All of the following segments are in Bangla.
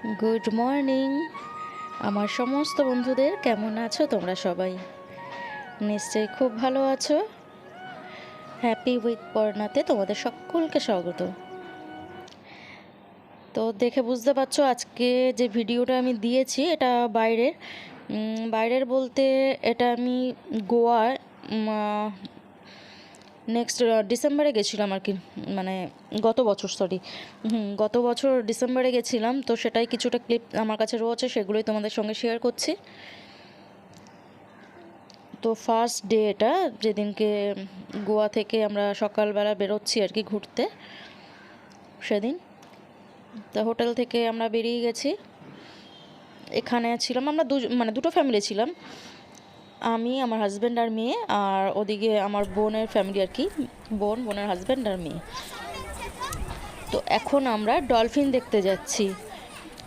গুড মর্নিং আমার সমস্ত বন্ধুদের কেমন আছো তোমরা সবাই? নিশ্চয়ই খুব ভালো আছো। হ্যাপি উইথ পর্ণাতে তোমাদের সকলকে স্বাগত। তো দেখে বুঝতে পারছ আজকে যে ভিডিওটা আমি দিয়েছি এটা বাইরের। বাইরের বলতে এটা আমি গোয়ায় নেক্সট ডিসেম্বরে গেছিলাম আর কি মানে গত বছর সরি গত বছর ডিসেম্বরে গেছিলাম, তো সেটাই কিছুটা ক্লিপ আমার কাছে রয়েছে, সেগুলোই তোমাদের সঙ্গে শেয়ার করছি। তো ফার্স্ট ডে এটা যেদিনকে গোয়া থেকে আমরা সকালবেলা বেরোচ্ছি আর কি ঘুরতে, সেদিন। তা হোটেল থেকে আমরা বেরিয়ে গেছি। এখানে ছিলাম আমরা দু মানে দুটো ফ্যামিলি ছিলাম। আমি আমার হাজব্যান্ড আর মেয়ে আর ওদিকে আমার বোনের ফ্যামিলি আর কি বোন বোনের হাজব্যান্ড আর মেয়ে। তো এখন আমরা ডলফিন দেখতে যাচ্ছি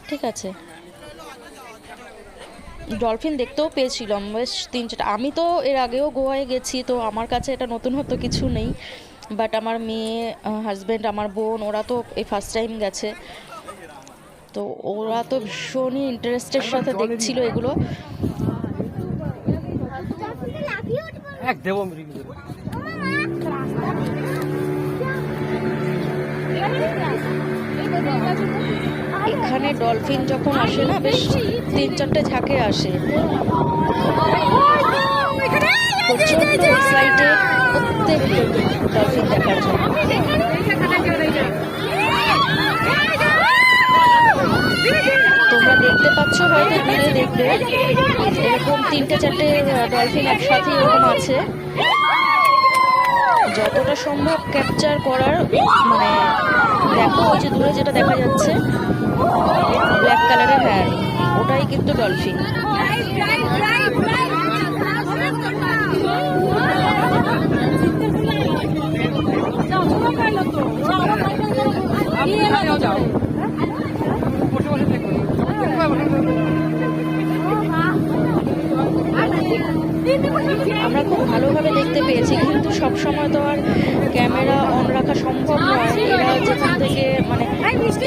ঠিক আছে? ডলফিন দেখতেও পেয়েছিলাম বেশ তিন চারটা আমি তো এর আগেও গোয়ায় গেছি তো আমার কাছে এটা নতুন নতুনত্ব কিছু নেই বাট আমার মেয়ে হাজব্যান্ড আমার বোন ওরা তো এই ফার্স্ট টাইম গেছে। তো ওরা তো ভীষণই ইন্টারেস্টের সাথে দেখছিল এগুলো। এক দেবো এখানে ডলফিন যখন আসে না বেশ তিন চারটে ঝাঁকে আসে প্রচণ্ড এক্সাইটেড প্রত্যেক ডলফিন দেখার জন্য তোমরা দেখতে পাচ্ছ হয়তো দূরে দেখবে, এরকম তিনটে চারটে ডলফিন একসাথে এরকম আছে। যতটা সম্ভব ক্যাপচার করার মানে দেখো ওই যে দূরে যেটা দেখা যাচ্ছে ব্ল্যাক কালারের হ্যাঁ ওটাই কিন্তু ডলফিন বসে দেখতে পেয়েছি কিন্তু সব সময় তো আর ক্যামেরা অন রাখা সম্ভব নয়। এরা যেখান থেকে মানে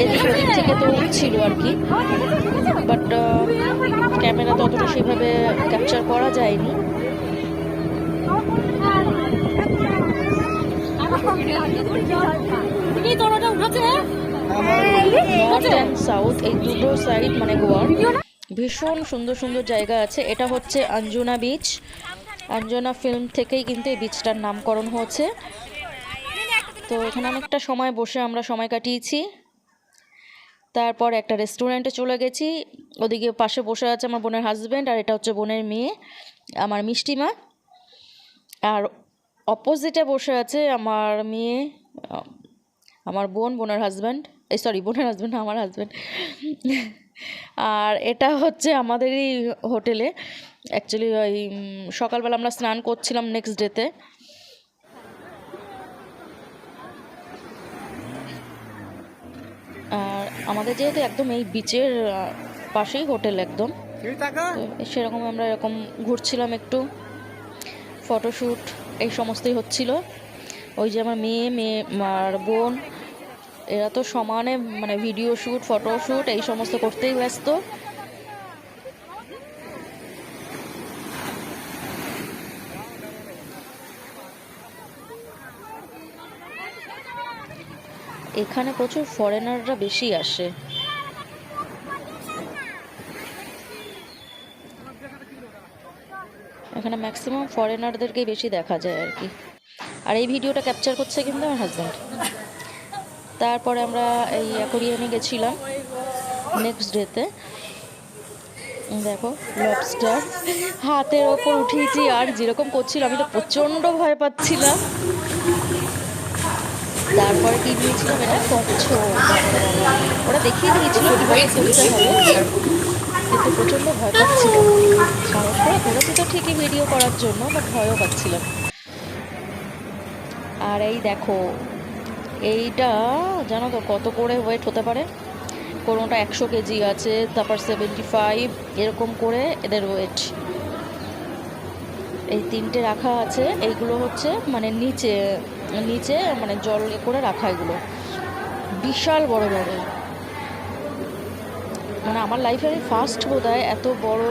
এদিক ওদিক থেকে তো উঠছিল আর কি। বাট ক্যামেরা তো অতটা সেভাবে ক্যাপচার করা যায়নি। নর্থ অ্যান্ড সাউথ এই দুটো সাইড মানে গোয়ার। ভীষণ সুন্দর সুন্দর জায়গা আছে। এটা হচ্ছে আঞ্জুনা বিচ অঞ্জনা ফিল্ম থেকেই কিন্তু এই বিচটার নামকরণ হয়েছে। তো এখানে অনেকটা সময় বসে আমরা সময় কাটিয়েছি। তারপর একটা রেস্টুরেন্টে চলে গেছি। ওদিকে পাশে বসে আছে আমার বোনের হাজব্যান্ড আর এটা হচ্ছে বোনের মেয়ে, আমার মিষ্টিমা। আর অপোজিটে বসে আছে আমার মেয়ে, আমার বোন, বোনের হাজব্যান্ড এই সরি বোনের হাজব্যান্ড আমার হাজব্যান্ড আর এটা হচ্ছে আমাদেরই হোটেলে অ্যাকচুয়ালি ওই সকালবেলা আমরা স্নান করছিলাম নেক্সট ডেতে আর আমাদের যেহেতু একদম এই বিচের পাশেই হোটেল একদম সেরকম আমরা এরকম ঘুরছিলাম একটু ফটোশ্যুট এই সমস্তই হচ্ছিল। ওই যে আমার মেয়ে মেয়ে আর বোন এরা তো সমানে মানে ভিডিও শ্যুট ফটোশ্যুট এই সমস্ত করতেই ব্যস্ত। এখানে প্রচুর ফরেনাররা বেশি আসে। এখানে ম্যাক্সিমাম ফরেনারদেরকেই বেশি দেখা যায় আর কি। আর এই ভিডিওটা ক্যাপচার করছে কিন্তু আমার হাজব্যান্ড তারপরে আমরা এই অ্যাকোরিয়ামে গেছিলাম নেক্সট ডেতে দেখো লবস্টার হাতের ওপর উঠিয়েছি আর যেরকম করছিল, আমি তো প্রচণ্ড ভয় পাচ্ছিলাম। তারপরে কি দিয়েছিলাম এটা? কচ্ছপ ওরা দেখিয়ে দিয়েছিল কিন্তু প্রচণ্ড ভয় পাচ্ছিলাম সাহস করে করেছি তো ঠিকই ভিডিও করার জন্য বাট ভয়ও পাচ্ছিলাম আর এই দেখো, এইটা জানো তো কত করে ওয়েট হতে পারে? কোনোটা একশো কেজি আছে, তারপর সেভেন্টি ফাইভ এরকম করে এদের ওয়েট এই তিনটে রাখা আছে। এইগুলো হচ্ছে মানে নিচে নিচে মানে জল করে রাখা এগুলো। বিশাল বড় বড়। মানে আমার লাইফে আমি ফার্স্ট বোধ এত বড়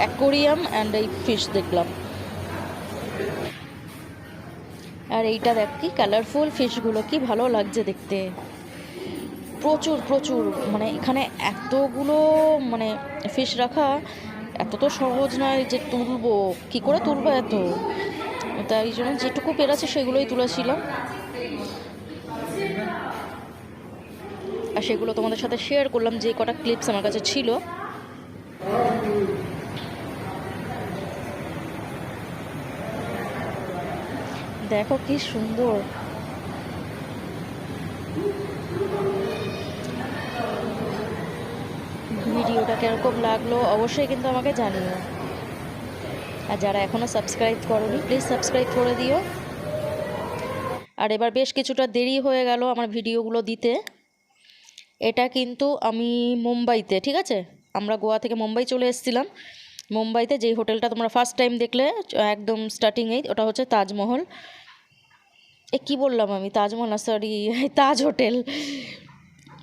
অ্যাকোরিয়াম অ্যান্ড এই ফিশ দেখলাম। আর এইটা দেখ কি কালারফুল ফিশগুলো কি ভালো লাগছে দেখতে। প্রচুর প্রচুর। মানে এখানে এতগুলো মানে ফিশ রাখা এত তো সহজ নয় যে তুলবো। কি করে তুলবো এত? তাই জন্য যেটুকু পেরেছে সেগুলোই তুলেছিলাম। আর সেগুলো তোমাদের সাথে শেয়ার করলাম যে কটা ক্লিপস আমার কাছে ছিল। দেখো কি সুন্দর ভিডিওটা কীরকম লাগল অবশ্যই কিন্তু আমাকে জানিও। আর যারা এখনও সাবস্ক্রাইব করনি প্লিজ সাবস্ক্রাইব করে দিও। আর এবার বেশ কিছুটা দেরি হয়ে গেল আমার ভিডিওগুলো দিতে। এটা কিন্তু আমি মুম্বাইতে, ঠিক আছে? আমরা গোয়া থেকে মুম্বাই চলে এসেছিলাম। মুম্বাইতে যেই হোটেলটা তোমরা ফার্স্ট টাইম দেখলে, একদম স্টার্টিংয়েই ওটা হচ্ছে তাজমহল। এ, কি বললাম আমি? তাজমহল না sorry Taj hotel.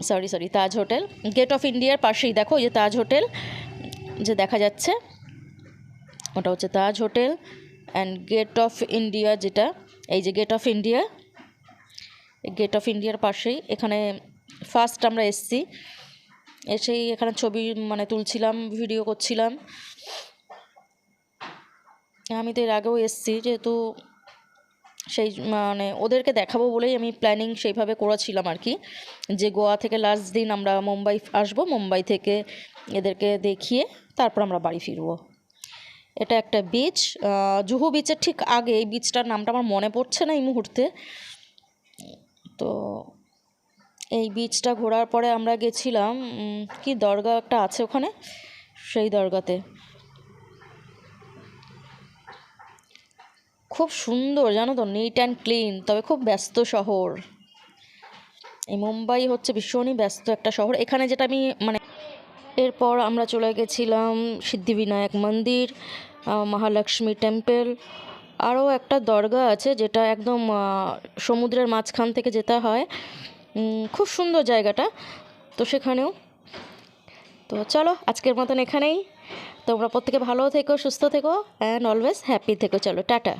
Sorry sorry, Taj hotel. Gate of ইন্ডিয়ার পাশেই, দেখো ওই যে তাজ হোটেল, যে দেখা যাচ্ছে। ওটা হচ্ছে Taj hotel and gate of India যেটা, এই যে gate of India gate of ইন্ডিয়ার পাশেই। এখানে ফার্স্ট আমরা এসছি। এসেই এখানে ছবি মানে তুলছিলাম ভিডিও করছিলাম। আমি তো এর আগেও এসছি, যেহেতু সেই মানে ওদেরকে দেখাবো বলেই আমি প্ল্যানিং সেইভাবে করেছিলাম আর কি। যে গোয়া থেকে লাস্ট দিন আমরা মুম্বাই আসব, মুম্বাই থেকে এদেরকে দেখিয়ে তারপর আমরা বাড়ি ফিরবো। এটা একটা বিচ জুহু বিচের ঠিক আগে এই বিচটার নামটা আমার মনে পড়ছে না এই মুহূর্তে। তো এই বিচটা ঘোরার পরে আমরা গেছিলাম কি দরগা একটা আছে ওখানে? সেই দরগাতে। খুব সুন্দর, জানো তো নিট অ্যান্ড ক্লিন তবে খুব ব্যস্ত শহর। এই মুম্বাই হচ্ছে ভীষণই ব্যস্ত একটা শহর। এখানে যেটা আমি মানে এরপর আমরা চলে গেছিলাম সিদ্ধিবিনায়ক মন্দির মহালক্ষ্মী টেম্পল আরও একটা দরগা আছে যেটা একদম সমুদ্রের মাঝখান থেকে যেতে হয়। খুব সুন্দর জায়গাটা। তো সেখানেও। তো চলো, আজকের মতন এখানেই। তোমরা প্রত্যেকে ভালো থেকো, সুস্থ থেকো অ্যান্ড অলওয়েজ হ্যাপি থেকো। চলো, টাটা।